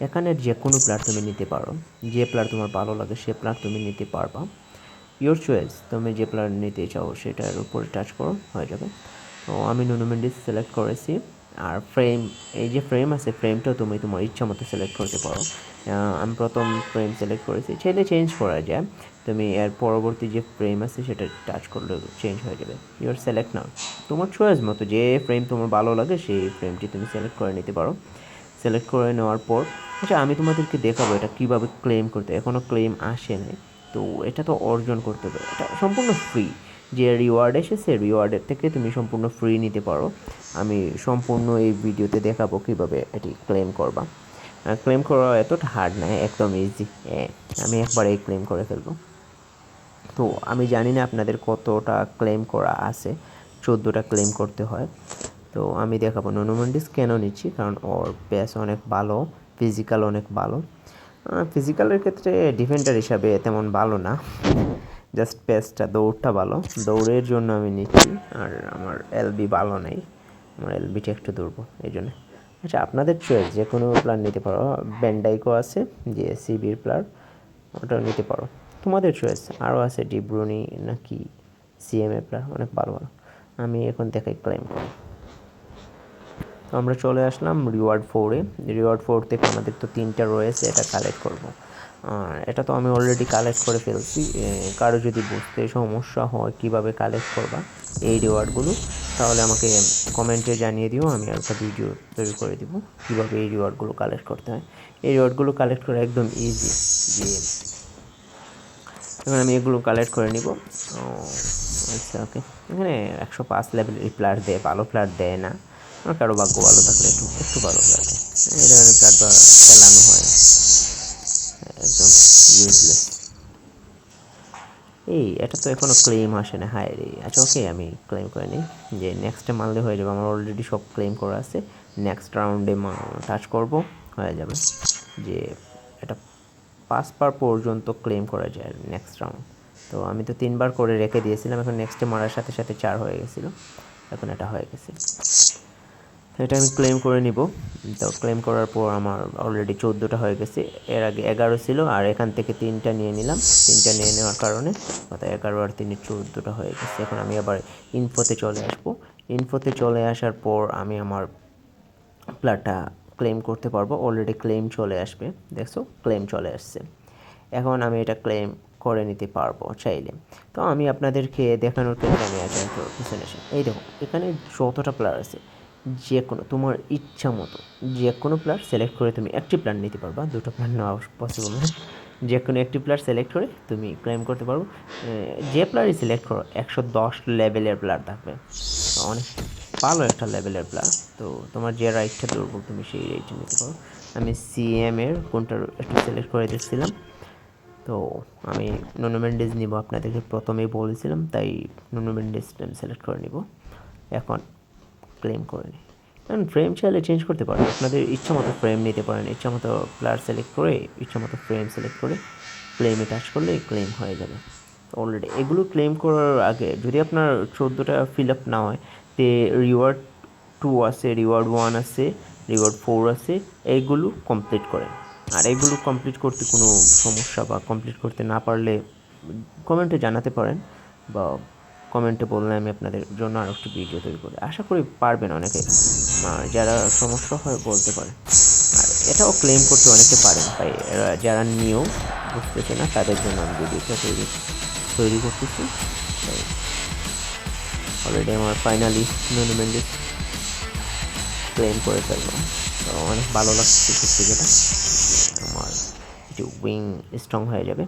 এখানে যে কোনো প্লেয়ার তুমি নিতে পারো। যে প্লেয়ার তোমার ভালো লাগে, সে প্লেয়ার তুমি নিতে পারবা। ইয়োর চয়েস তুমি যে প্লেয়ার নিতে চাও, সেটার উপরে টাচ করো, হয়ে যাবে। তো আমি নুনু মেন্ডিস সিলেক্ট করেছি। আর ফ্রেম এই যে ফ্রেম আছে ফ্রেমটাও তুমি তোমার ইচ্ছা মতো সিলেক্ট করতে পারো। আমি প্রথম ফ্রেম সিলেক্ট করেছি। চাইলে চেঞ্জ করা যায়। তুমি এর পরবর্তী যে ফ্রেম আছে, সেটা টাচ করলে চেঞ্জ হয়ে যাবে। ইউর সিলেক্ট নাও তোমার চয়েস মতো যে ফ্রেম তোমার ভালো লাগে, সেই ফ্রেমটি তুমি সিলেক্ট করে নিতে পারো। সিলেক্ট করে নেওয়ার পর আচ্ছা আমি তোমাদেরকে দেখাবো এটা কীভাবে ক্লেম করতে এখনও ক্লেম আসে নাই। তো এটা তো অর্জন করতে হবে। এটা সম্পূর্ণ ফ্রি যে রিওয়ার্ড এসেছে রিওয়ার্ডের থেকে তুমি সম্পূর্ণ ফ্রি নিতে পারো। আমি সম্পূর্ণ এই ভিডিওতে দেখাবো কীভাবে এটি ক্লেম করবা। ক্লেম করা এতটা হার্ড নয় একদম ইজি আমি একবারেই ক্লেম করে ফেলব। তো আমি জানি না আপনাদের কতটা ক্লেম করা আছে, চোদ্দোটা ক্লেম করতে হয়। তো আমি দেখাবো ননুমন্ডিস কেন নিচ্ছি? কারণ ওর পেস অনেক ভালো ফিজিক্যাল অনেক ভালো। ফিজিক্যালের ক্ষেত্রে ডিফেন্ডার হিসাবে তেমন ভালো না। জাস্ট পেসটা দৌড়টা ভালো। দৌড়ের জন্য আমি নিচ্ছি, আর আমার এলবি ভালো নেই। আমার এলবিটা একটু দুর্বল এই জন্য। আচ্ছা আপনাদের চয়েস যে কোনো প্ল্যান নিতে পারো। ব্যান্ডাইকো আছে, যে সিবির প্লেয়ার ওটাও নিতে পারো। তোমাদের চয়েস আরও আছে ডিব্রুনি নাকি সিএমএ প্লার অনেক ভালো ভালো। আমি এখন দেখাই ক্লেম করি। তো আমরা চলে আসলাম রিওয়ার্ড ফোরে রিওয়ার্ড ফোর থেকে আমাদের তো তিনটা রয়েছে, এটা কালেক্ট করব। এটা তো আমি অলরেডি কালেক্ট করে ফেলছি। কারও যদি বুঝতে সমস্যা হয় কীভাবে কালেক্ট করবা এই রিওয়ার্ডগুলো তাহলে আমাকে কমেন্টে জানিয়ে দিও, আমি একটা ভিডিও তৈরি করে দিব, কীভাবে এই রিওয়ার্ডগুলো কালেক্ট করতে হয়। এই রিওয়ার্ডগুলো কালেক্ট করা একদম ইজি যে এখন আমি এগুলো কালেক্ট করে নিব। আচ্ছা ওকে এখানে একশো পাঁচ লেভেলের প্লেয়ার দেয়, ভালো প্লেয়ার দেয় না। আমার কারও ভাগ্য ভালো থাকলে একটু একটু ভালো দেয় এই ধরনের প্লেয়ার তো চালানো হয়। একদম ইউজলেস এই, এটা তো এখনও ক্লেম আসে না, হায় রে। আচ্ছা ওকে আমি ক্লেম করে নিই। যে নেক্সটে মারলে হয়ে যাবে, আমার অলরেডি সব ক্লেম করা আছে। নেক্সট রাউন্ডে টাচ করব, হয়ে যাবে। যে এটা পাঁচবার পর্যন্ত ক্লেম করা যায় নেক্সট রাউন্ড তো আমি তো তিনবার করে রেখে দিয়েছিলাম, এখন নেক্সটে মারার সাথে সাথে চার হয়ে গেছিল। এখন এটা হয়ে গেছে। এটা আমি ক্লেম করে নিব। তো ক্লেম করার পর আমার অলরেডি চোদ্দোটা হয়ে গেছে। এর আগে এগারো ছিল, আর এখান থেকে তিনটা নিয়ে নিলাম। তিনটা নিয়ে নেওয়ার কারণে অর্থাৎ এগারো আর তিনে চোদ্দোটা হয়ে গেছে। এখন আমি আবার ইনফোতে চলে আসব। ইনফোতে চলে আসার পর আমি আমার প্লাটটা ক্লেম করতে পারব। অলরেডি ক্লেম চলে আসবে। দেখছ? ক্লেম চলে আসছে। এখন আমি এটা ক্লেম করে নিতে পারব চাইলে। তো আমি আপনাদেরকে দেখানোর ক্ষেত্রে আমি আসি এই দেখো, এখানে যতটা প্লেয়ার আছে যে কোনো, তোমার ইচ্ছা মতো, যে কোনো প্লেয়ার সিলেক্ট করে তুমি একটি প্ল্যান নিতে পারবা। দুটো প্ল্যান নেওয়া পসিবল না। যে কোনো একটি প্লেয়ার সিলেক্ট করে তুমি ক্লেম করতে পারব যে প্লেয়ারই সিলেক্ট করো, একশো দশ লেভেলের প্লেয়ার থাকবে। অনেক ভালো একটা লেভেলের প্লেয়ার তো তোমার যে রাইটটা দুর্বল তুমি সেই রাইটটা নিতে পারো। আমি সিএম এর কোনটা একটু সিলেক্ট করে দিচ্ছিলাম। তো আমি নুনো মেন্ডেজ নিব, আপনাদেরকে প্রথমেই বলেছিলাম, তাই নুনো মেন্ডেজ আমি সিলেক্ট করে নিব। এখন ক্লেম করে নিই। কারণ ফ্রেম চাইলে চেঞ্জ করতে পারেন। আপনাদের ইচ্ছা মতো ফ্রেম নিতে পারেন, ইচ্ছা মতো প্লেয়ার সিলেক্ট করে, ইচ্ছা মতো ফ্রেম সিলেক্ট করে ক্লেমে টাচ করলে ক্লেম হয়ে যাবে। অলরেডি এগুলো ক্লেম করার আগে যদি আপনার চোদ্দোটা ফিল আপ না হয়, তে রিওয়ার্ড টু আছে রিওয়ার্ড ওয়ান আছে রিওয়ার্ড ফোর আছে, এইগুলো কমপ্লিট করেন। আর এগুলো কমপ্লিট করতে কোনো সমস্যা বা কমপ্লিট করতে না পারলে কমেন্টে জানাতে পারেন বা কমেন্টে বললে আমি আপনাদের জন্য আরও একটি ভিডিও তৈরি করি। আশা করি পারবেন অনেকে যারা সমস্যা হয় বলতে পারে। আর এটাও ক্লেম করতে অনেকে পারেন, তাই যারা নিয়েও বুঝতেছে না, তাদের জন্য আমি ভিডিওটা তৈরি তৈরি করতেছি অলরেডি আমার ফাইনালি নুনুমেন্ডি ক্লেম করে ফেলব। তো অনেক ভালো লাগছে দেখতে যেটা, আমার একটু উইং স্ট্রং হয়ে যাবে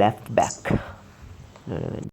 লেফট ব্যাক